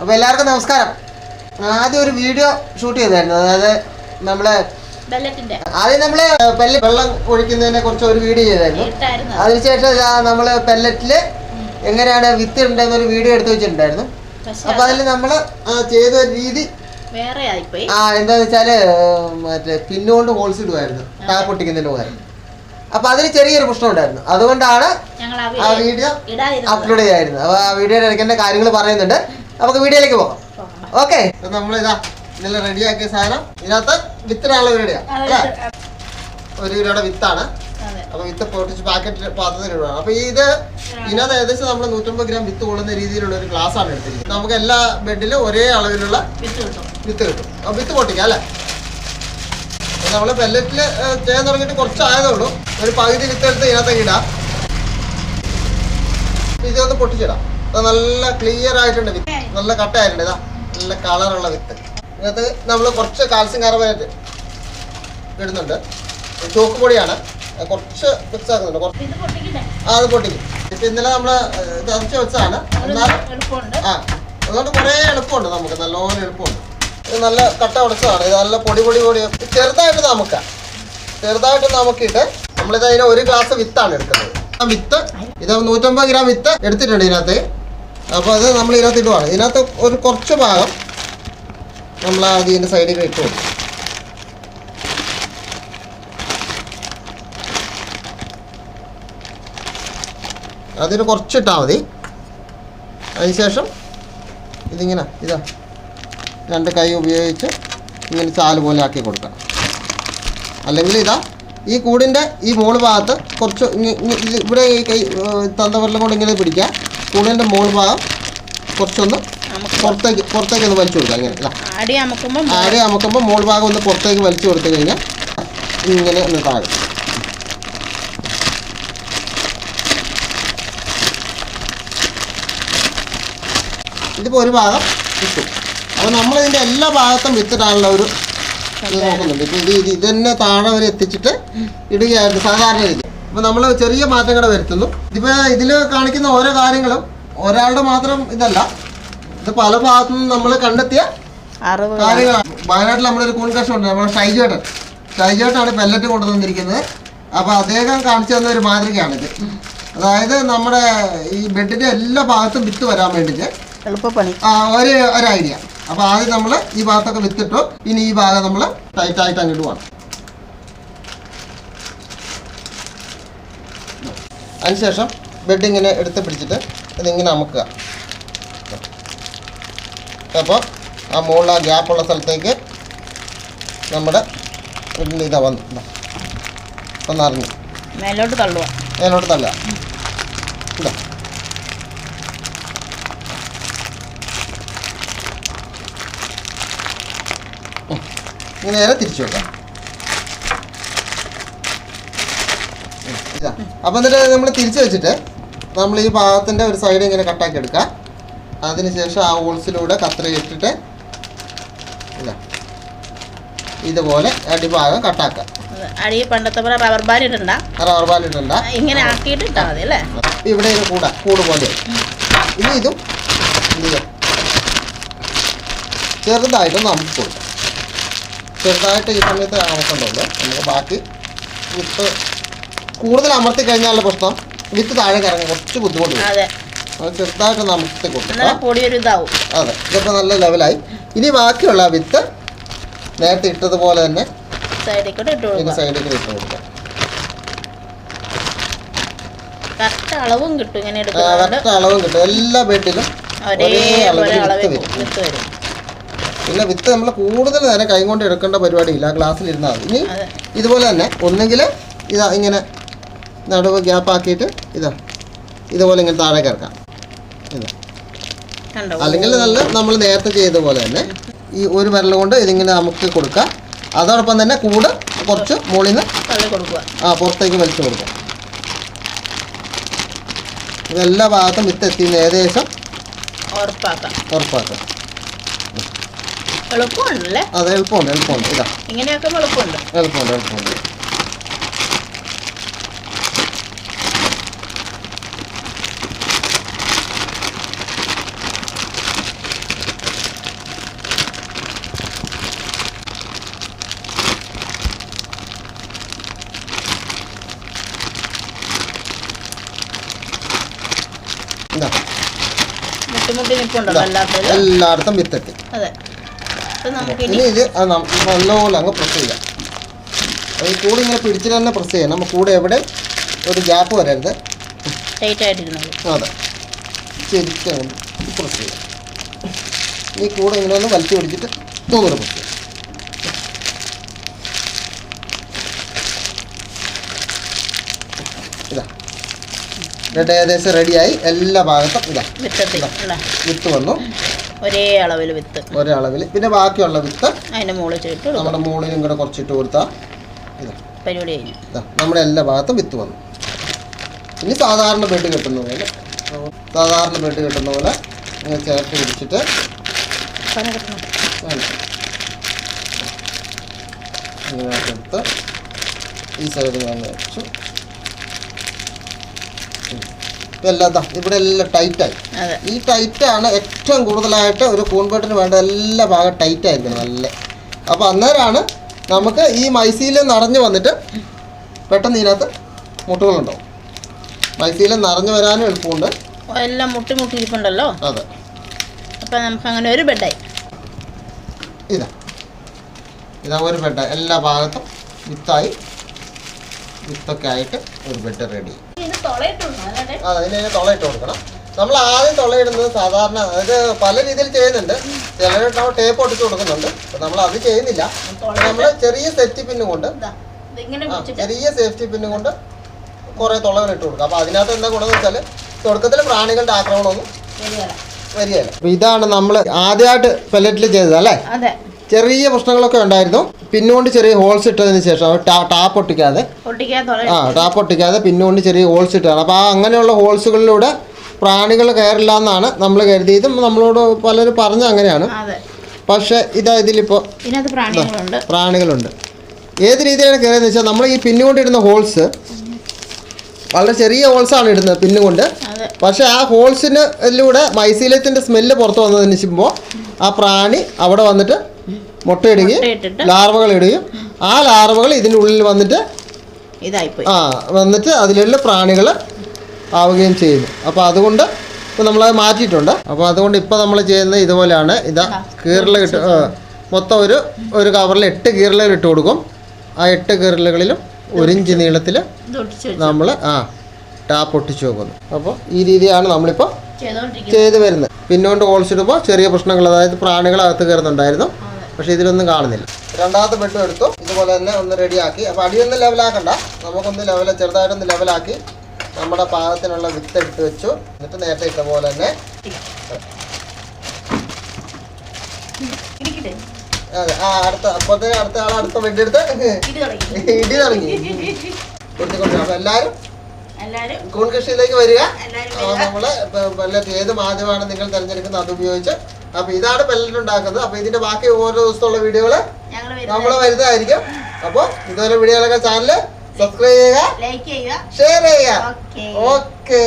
അപ്പോൾ എല്ലാവർക്കും നമസ്കാരം. ആദ്യം ഒരു വീഡിയോ ഷൂട്ട് ചെയ്തായിരുന്നു. അതായത് നമ്മളെ ആദ്യം നമ്മൾ വെള്ളം ഒഴിക്കുന്നതിനെ കുറിച്ച് ഒരു വീഡിയോ ചെയ്തായിരുന്നു. അതിനുശേഷം നമ്മൾ പെല്ലറ്റിൽ എങ്ങനെയാണ് വിത്ത് ഉണ്ടെന്ന് ഒരു വീഡിയോ എടുത്തു വെച്ചിട്ടുണ്ടായിരുന്നു. അപ്പൊ അതിൽ നമ്മൾ ചെയ്ത ഒരു രീതി ആ എന്താന്ന് വെച്ചാൽ മറ്റേ പിന്നുകൊണ്ട് ഹോൾസ് ഇടുമായിരുന്നു ടാപ്പ് ഒട്ടിക്കുന്നതിന് പോകാൻ അപ്പൊ അതിന് ചെറിയൊരു പ്രശ്നം ഉണ്ടായിരുന്നു. അതുകൊണ്ടാണ് ആ വീഡിയോ അപ്ലോഡ് ചെയ്യായിരുന്നു അപ്പൊ ആ വീഡിയോയുടെ ഇടയ്ക്ക് കാര്യങ്ങൾ പറയുന്നുണ്ട്. നമുക്ക് വീഡിയോയിലേക്ക് പോകാം. ഓക്കെ നമ്മളിതാ ഇന്നലെ റെഡിയാക്കിയ സാധനം. ഇതിനകത്ത് വിത്തിനാണല്ലോ റെഡിയാണ് അല്ലേ? ഒരു കിലോയുടെ വിത്താണ്. അപ്പൊ വിത്ത് പൊട്ടിച്ച് പാക്കറ്റ് പാത്രത്തിൽ ഇടുകയാണ് അപ്പൊ ഇത് ഇതിനകത്ത് ഏകദേശം നമ്മൾ നൂറ്റമ്പത് ഗ്രാം വിത്ത് കൊള്ളുന്ന രീതിയിലുള്ള ഒരു ഗ്ലാസ് ആണ് എടുത്തിരിക്കുന്നത്. നമുക്ക് എല്ലാ ബെഡിലും ഒരേ അളവിലുള്ള വിത്ത് കിട്ടും. വിത്ത് കിട്ടും. അപ്പൊ വിത്ത് പൊട്ടിക്കാം അല്ലേ? നമ്മൾ പെല്ലറ്റിൽ ചെയ്യാൻ തുടങ്ങിയിട്ട് കുറച്ചായതേ ഉള്ളൂ. ഒരു പകുതി വിത്ത് എടുത്ത് ഇതിനകത്തേക്ക് ഇടാം. ഇതിനകത്ത് ഇതൊന്ന് പൊട്ടിച്ചിടാം. നല്ല ക്ലിയർ ആയിട്ടുണ്ട് വിത്ത്. നല്ല കട്ടയായിട്ടുണ്ട്. ഇതാ നല്ല കളറുള്ള വിത്ത്. ഇതിനകത്ത് നമ്മൾ കുറച്ച് കാൽസ്യം കാർബണേറ്റ് ഇടുന്നുണ്ട്. ചോക്ക് പൊടിയാണ്. കുറച്ച് മിക്സ് ആക്കുന്നുണ്ട്. കുറച്ച് ആ അത് പൊട്ടിക്കും. ഇപ്പൊ ഇന്നലെ നമ്മൾ ചതച്ച് വെച്ചാണ് ആ അതുകൊണ്ട് കുറേ എളുപ്പമുണ്ട് നമുക്ക്. നല്ലോണം എളുപ്പമുണ്ട്. ഇത് നല്ല കട്ട ഉടച്ചതാണ്. ഇത് നല്ല പൊടി പൊടി പൊടി. ചെറുതായിട്ട് നമുക്ക്. ചെറുതായിട്ട് നമുക്കിട്ട് നമ്മളിത് അതിന് ഒരു ഗ്ലാസ് വിത്താണ് എടുക്കുന്നത്. ആ വിത്ത് ഇത് നൂറ്റമ്പത് ഗ്രാം വിത്ത് എടുത്തിട്ടുണ്ട് ഇതിനകത്ത്. അപ്പോൾ അത് നമ്മൾ ഇതിനകത്ത് ഇടുവാണ്. ഇതിനകത്ത് ഒരു കുറച്ച് ഭാഗം നമ്മൾ ഇതിന്റെ സൈഡിൽ ഇട്ട് കൊടുക്കും. അതിന് കുറച്ചിട്ടാൽ മതി. അതിനുശേഷം ഇതിങ്ങനെ ഇതാ രണ്ട് കൈ ഉപയോഗിച്ച് ഇങ്ങനെ ചാൽ പോലെ ആക്കി കൊടുക്കാം അല്ലെങ്കിൽ ഇതാ ഈ കൂടിന്റെ ഈ മുകൾ ഭാഗത്ത് കുറച്ച് ഇവിടെ ഈ കൈ തന്തവരലും കൊണ്ട് ഇങ്ങനെ പിടിക്കുക കൂടിന്റെ മോൾ ഭാഗം കുറച്ചൊന്ന് പുറത്തേക്ക് പുറത്തേക്ക് ഒന്ന് വലിച്ചു കൊടുക്കാം. ഇങ്ങനെ ആടി അമക്കുമ്പോൾ അമുക്കുമ്പോ ആടെ അമുക്കുമ്പോൾ മോൾ ഭാഗം ഒന്ന് പുറത്തേക്ക് വലിച്ചു കൊടുത്തു കഴിഞ്ഞാൽ ഇങ്ങനെ ഒന്ന് താഴും. ഇതിപ്പോൾ ഒരു ഭാഗം കിട്ടും അപ്പോൾ നമ്മൾ ഇതിന്റെ എല്ലാ ഭാഗത്തും വിത്തിടാനുള്ള ഒരു ഇത് നോക്കുന്നുണ്ട്. ഇപ്പം ഇത് ഇത് ഇതന്നെ താഴെ വരെ എത്തിച്ചിട്ട് ഇടുകയായിരുന്നു സാധാരണ രീതി അപ്പോൾ നമ്മൾ ചെറിയ മാറ്റങ്ങൾ വരുത്തുന്നു. ഇതിപ്പോൾ ഇതിൽ കാണിക്കുന്ന ഓരോ കാര്യങ്ങളും ഒരാളുടെ മാത്രം ഇതല്ല. ഇത് പല ഭാഗത്തു നിന്നും നമ്മൾ കണ്ടെത്തിയ കാര്യങ്ങളാണ്. വയനാട്ടിൽ നമ്മളൊരു കൂൺകർഷം ഉണ്ട്. നമ്മുടെ ഷൈജേട്ടൻ. ഷൈജേട്ടാണ് പെല്ലറ്റ് കൊണ്ടുവന്നിരിക്കുന്നത്. അപ്പോൾ അദ്ദേഹം കാണിച്ചു തന്ന ഒരു മാതൃകയാണിത്. അതായത് നമ്മുടെ ഈ ബെഡിന്റെ എല്ലാ ഭാഗത്തും വിത്ത് വരാൻ വേണ്ടിയിട്ട് എളുപ്പപ്പണി. ആ, ഒരു ഒരു ഐഡിയ അപ്പോൾ ആദ്യം നമ്മൾ ഈ ഭാഗത്തൊക്കെ വിത്തിട്ടു. ഇനി ഈ ഭാഗം നമ്മൾ ടൈറ്റായിട്ട് അങ്ങോട്ട് പോകണം. അതിനുശേഷം ബെഡ് ഇങ്ങനെ എടുത്ത് പിടിച്ചിട്ട് ഇതിങ്ങനെ അമുക്കുക. അപ്പോൾ ആ മുകളിൽ ആ ഗ്യാപ്പുള്ള സ്ഥലത്തേക്ക് നമ്മുടെ ഇതാ വന്ന്. അറിഞ്ഞു. മേലോട്ട് തള്ളുക. മേലോട്ട് തള്ളുക. ഇതാ. ഇങ്ങനെ നേരെ തിരിച്ചു വെക്കാം ഉം. ഇതാ അപ്പം എന്നിട്ട് നമ്മൾ തിരിച്ചു വെച്ചിട്ട് നമ്മൾ ഈ ഭാഗത്തിന്റെ ഒരു സൈഡ് ഇങ്ങനെ കട്ടാക്കി എടുക്കുക. അതിനുശേഷം ആ ഹോൾസിലൂടെ കത്ര ഇട്ടിട്ട് ഇല്ല ഇതുപോലെ അടിഭാഗം കട്ടാക്കുക അടി പണ്ടത്തെ പോലെ റബ്ബർ ബാൻഡ് ഇടണ്ട. റബ്ബർ ബാൻഡ് ഇടണ്ട. ഇങ്ങനെ ആക്കിയിട്ട് ഇട്ടാൽ മതി അല്ലേ? ഇവിടെ ഇത് കൂടാ കൂട് പോലെ. ഇനി ഇതും ഇത് നമുക്ക് കൊടുക്കാം. ചെറുതായിട്ട് ഈ സമയത്ത് ആവശ്യമുണ്ടല്ലോ നമുക്ക് ബാക്കി വിത്ത് കൂടുതൽ അമർത്തി കഴിഞ്ഞാലുള്ള പ്രശ്നം വിത്ത് താഴെ ഇറങ്ങി കുറച്ച് ബുദ്ധിമുട്ട് ചെറുതായിട്ട് അതെ അത് ചെറുതായിട്ടൊന്ന് അമർത്തി കൊടുക്കാം. എന്നാലും പൊടി ഒരു ഇതാവും. അതെ ഇതൊക്കെ നല്ല ലെവലായി. ഇനി ബാക്കിയുള്ള വിത്ത് നേരത്തെ ഇട്ടതുപോലെ തന്നെ ഇട്ട് ഇട്ട് കൊടുക്കാം. കറക്റ്റ് അളവും കിട്ടും ഇങ്ങനെ ആ, എടുക്കുന്നതുകൊണ്ട്. കറക്റ്റ് അളവും കിട്ടും. എല്ലാ ബെഡിലും ഒരേ അളവിൽ വിത്ത് വരും. പിന്നെ വിത്ത് നമ്മൾ കൂടുതൽ നേരം കൈ കൊണ്ട് എടുക്കേണ്ട പരിപാടിയില്ല. ഗ്ലാസ്സിൽ ഇരുന്നാൽ മതി. ഇനി ഇതുപോലെ തന്നെ ഒന്നെങ്കിൽ ഇതാ ഇങ്ങനെ നടുവ് ഗ്യാപ്പ് ആക്കിയിട്ട് ഇതാ. ഇതുപോലെ ഇങ്ങനെ താഴെ കിടക്കാം ഇതാ. അല്ലെങ്കിൽ നല്ല നമ്മൾ നേരത്തെ ചെയ്ത പോലെ തന്നെ ഈ ഒരു വിരൽ കൊണ്ട് ഇതിങ്ങനെ നമുക്ക് കൊടുക്കാം. അതോടൊപ്പം തന്നെ കൂട് കുറച്ച് മുകളിൽ നിന്ന് ആ പുറത്തേക്ക് വലിച്ചു കൊടുക്കാം. ഇതെല്ലാ ഭാഗത്തും വിത്ത് എത്തിയെന്ന് ഏകദേശം ഉറപ്പാക്കാം. എളുപ്പമുണ്ടല്ലേ അത് എളുപ്പമുണ്ട് എളുപ്പമുണ്ട്. ഇതാ. എളുപ്പമുണ്ട് എളുപ്പമുണ്ട്. എല്ലായിടത്തും വിത്തെത്തി ഇനി ഇത് അത് നല്ലപോലെ അങ്ങ് പ്രസ് ചെയ്യാം. അത് ഈ കൂടെ ഇങ്ങനെ പിടിച്ചിട്ട് തന്നെ പ്രസ് ചെയ്യാം. നമ്മൾ കൂടെ എവിടെ ഒരു ഗ്യാപ്പ് വരരുത്. അതെ. ശരിക്കും പ്രസ് ചെയ്യാം. ഈ കൂടെ ഇങ്ങനെ ഒന്ന് വലിച്ചു പിടിച്ചിട്ട് ഒന്നുകൂടെ പ്രസ് ചെയ്യാം. എന്നിട്ട് ഏകദേശം റെഡിയായി എല്ലാ ഭാഗത്തും ഇതാ. വിത്ത് വന്നു. ഒരേ അളവിൽ വിത്ത്. ഒരേ അളവിൽ പിന്നെ ബാക്കിയുള്ള വിത്ത് അതിന്റെ മുകളിൽ കൊടുക്കും നമ്മുടെ മുകളിലും കൂടെ കുറച്ചിട്ട് കൊടുത്താൽ ഇതാ. പരിപാടി കഴിഞ്ഞു. ഇതാ. നമ്മുടെ എല്ലാ ഭാഗത്തും വിത്ത് വന്നു. ഇനി സാധാരണ ബെഡ് കിട്ടുന്ന പോലെ സാധാരണ ബെഡ് കിട്ടുന്ന പോലെ ഇങ്ങനെ ചേർത്ത് പിടിച്ചിട്ട്. ഇങ്ങനെ എടുത്ത് ഈ സൈഡ് ഞാൻ വെച്ചു. ഇപ്പം എല്ലാം ഇവിടെ എല്ലാം ടൈറ്റായി ഈ ടൈറ്റാണ് ഏറ്റവും കൂടുതലായിട്ട് ഒരു കൂൺപേട്ടിന് വേണ്ട എല്ലാ ഭാഗം ടൈറ്റ് ആയിരിക്കണം നല്ല. അപ്പോൾ അന്നേരമാണ് നമുക്ക് ഈ മൈസീൽ നിറഞ്ഞു വന്നിട്ട് പെട്ടെന്ന് ഇതിനകത്ത് മുട്ടുകളുണ്ടാവും. മൈസീൽ നിറഞ്ഞു വരാനും എളുപ്പമുണ്ട്. എല്ലാം മുട്ടി മുട്ടി ഇരിപ്പുണ്ടല്ലോ? അതെ. അപ്പം നമുക്ക് അങ്ങനെ ഒരു ബെഡായി ഇതാ. ഇതാ ഒരു ബെഡ് എല്ലാ ഭാഗത്തും വിത്തായി വിത്തൊക്കെ ആയിട്ട് ഒരു ബെഡ് റെഡി അതിന് തുളയിട്ട് കൊടുക്കണം. നമ്മൾ ആദ്യം തുളയിടുന്നത് സാധാരണ അത് പല രീതിയിൽ ചെയ്യുന്നുണ്ട്. ചിലർ നമ്മൾ ടേപ്പ് ഒട്ടിച്ച് കൊടുക്കുന്നുണ്ട്. നമ്മൾ അത് ചെയ്യുന്നില്ല. നമ്മൾ ചെറിയ സെഫ്റ്റി പിന്നും കൊണ്ട് ചെറിയ സേഫ്റ്റി പിന്നും കൊണ്ട് കുറേ തുളകൾ ഇട്ട് കൊടുക്കുക അപ്പോൾ അതിനകത്ത് എന്താ ഗുണമെന്ന് വെച്ചാൽ തുടക്കത്തിൽ പ്രാണികളുടെ ആക്രമണമൊന്നും വരികയല്ല. ഇതാണ് നമ്മൾ ആദ്യമായിട്ട് പെല്ലറ്റിൽ ചെയ്തത് അല്ലേ? ചെറിയ പ്രശ്നങ്ങളൊക്കെ ഉണ്ടായിരുന്നു. പിന്നുകൊണ്ട് ചെറിയ ഹോൾസ് ഇട്ടതിന് ശേഷം ടാപ്പ് ഒട്ടിക്കാതെ. ആ ടാപ്പ് ഒട്ടിക്കാതെ പിന്നുകൊണ്ട് ചെറിയ ഹോൾസ് ഇട്ടതാണ്. അപ്പോൾ ആ അങ്ങനെയുള്ള ഹോൾസുകളിലൂടെ പ്രാണികൾ കയറില്ല എന്നാണ് നമ്മൾ കരുതിയതും. നമ്മളോട് പലരും പറഞ്ഞ അങ്ങനെയാണ്. പക്ഷേ ഇതാ ഇതിലിപ്പോൾ പ്രാണികളുണ്ട്. ഏത് രീതിയിലാണ് കയറിയെന്ന് വെച്ചാൽ നമ്മൾ ഈ പിന്നുകൊണ്ട് ഇടുന്ന ഹോൾസ് വളരെ ചെറിയ ഹോൾസ് ആണ് ഇടുന്നത് പിന്നുകൊണ്ട്. പക്ഷേ ആ ഹോൾസിന് ഇതിലൂടെ മൈസീലത്തിന്റെ സ്മെല്ല് പുറത്ത് വന്നതിന് ശേഷം ആ പ്രാണി അവിടെ വന്നിട്ട് മുട്ടയിടുകയും ലാർവകൾ ഇടുകയും. ആ ലാർവകൾ ഇതിന്റെ ഉള്ളിൽ വന്നിട്ട് ഇതായിപ്പോയി. ആ വന്നിട്ട് അതിലുള്ള പ്രാണികൾ ആവുകയും ചെയ്യുന്നു. അപ്പോൾ അതുകൊണ്ട് ഇപ്പോൾ നമ്മളത് മാറ്റിയിട്ടുണ്ട്. അപ്പോൾ അതുകൊണ്ട് ഇപ്പോൾ നമ്മൾ ചെയ്യുന്നത് ഇതുപോലെയാണ്. ഇതാ കീറൽ ഇട്ട് മൊത്തം ഒരു ഒരു കവറിൽ എട്ട് കീറലുകൾ ഇട്ട് കൊടുക്കും. ആ എട്ട് കീറലുകളിലും ഒരു ഇഞ്ച് നീളത്തിൽ നമ്മൾ ആ ടാപ്പ് ഒട്ടിച്ച് വെക്കുന്നു. അപ്പോൾ ഈ രീതിയാണ് നമ്മളിപ്പോൾ ചെയ്തു വരുന്നത്. പിന്നോണ്ട് ഓൾസിടുമ്പോൾ ചെറിയ പ്രശ്നങ്ങൾ അതായത് പ്രാണികൾ അകത്ത് കയറുന്നുണ്ടായിരുന്നു. പക്ഷെ ഇതിലൊന്നും കാണുന്നില്ല. രണ്ടാമത്തെ ബെഡും എടുത്തു. ഇതുപോലെ തന്നെ ഒന്ന് റെഡിയാക്കി അപ്പോൾ അടിയൊന്നും ലെവലാക്കണ്ട നമുക്കൊന്ന് ലെവൽ ചെറുതായിട്ടൊന്ന് ലെവലാക്കി നമ്മുടെ പാകത്തിനുള്ള വിത്ത് എടുത്ത് വെച്ചു. എന്നിട്ട് നേരത്തെ ഇട്ട പോലെ തന്നെ അതെ ആ അടുത്ത അപ്പോഴത്തെ അടുത്ത ആൾ അടുത്ത ബെഡ് എടുത്ത് ഇടി തുടങ്ങി. കൊടുത്തുകൊണ്ട് അപ്പോൾ എല്ലാവരും എല്ലാരും കൂൺ കൃഷിയിലേക്ക് വരിക. നമ്മൾ ഏത് മാധ്യമമാണ് നിങ്ങൾ തിരഞ്ഞെടുക്കുന്നത് അത് ഉപയോഗിച്ച് അപ്പൊ ഇതാണ് പെല്ലറ്റ് ഉണ്ടാക്കുന്നത്. അപ്പൊ ഇതിന്റെ ബാക്കി ഓരോ ദിവസത്തുള്ള വീഡിയോകൾ നമ്മൾ വരുന്നതായിരിക്കും. അപ്പോൾ ഇതുപോലെ വീഡിയോകളൊക്കെ ചാനൽ സബ്സ്ക്രൈബ് ചെയ്യുക ഷെയർ ചെയ്യുക. ഓക്കെ